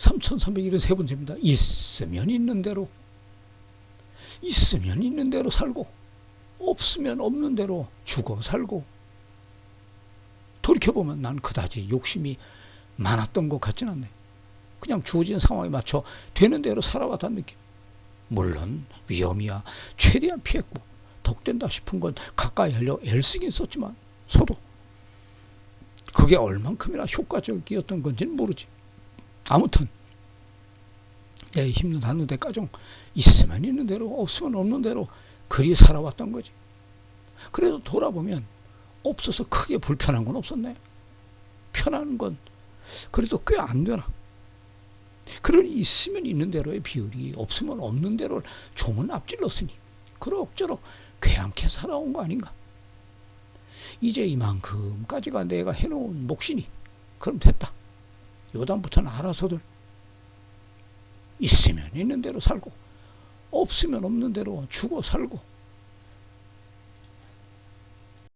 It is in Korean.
3373번째입니다. 있으면 있는 대로, 있으면 있는 대로 살고, 없으면 없는 대로 죽어 살고, 돌이켜보면 난 그다지 욕심이 많았던 것 같진 않네. 그냥 주어진 상황에 맞춰 되는 대로 살아왔다는 느낌. 물론 위험이야 최대한 피했고 덕된다 싶은 건 가까이 하려 애를 쓰긴 썼지만 서도 그게 얼만큼이나 효과적이었던 건지는 모르지. 아무튼 내 힘은 하는 데까지 있으면 있는 대로 없으면 없는 대로 그리 살아왔던 거지. 그래도 돌아보면 없어서 크게 불편한 건 없었네. 편한 건 그래도 꽤 안 되나. 그러니 있으면 있는 대로의 비율이 없으면 없는 대로 종은 앞질렀으니 그럭저럭 괴양케 살아온 거 아닌가. 이제 이만큼까지가 내가 해놓은 몫이니 그럼 됐다. 요단부터는 알아서들 있으면 있는 대로 살고 없으면 없는 대로 죽어 살고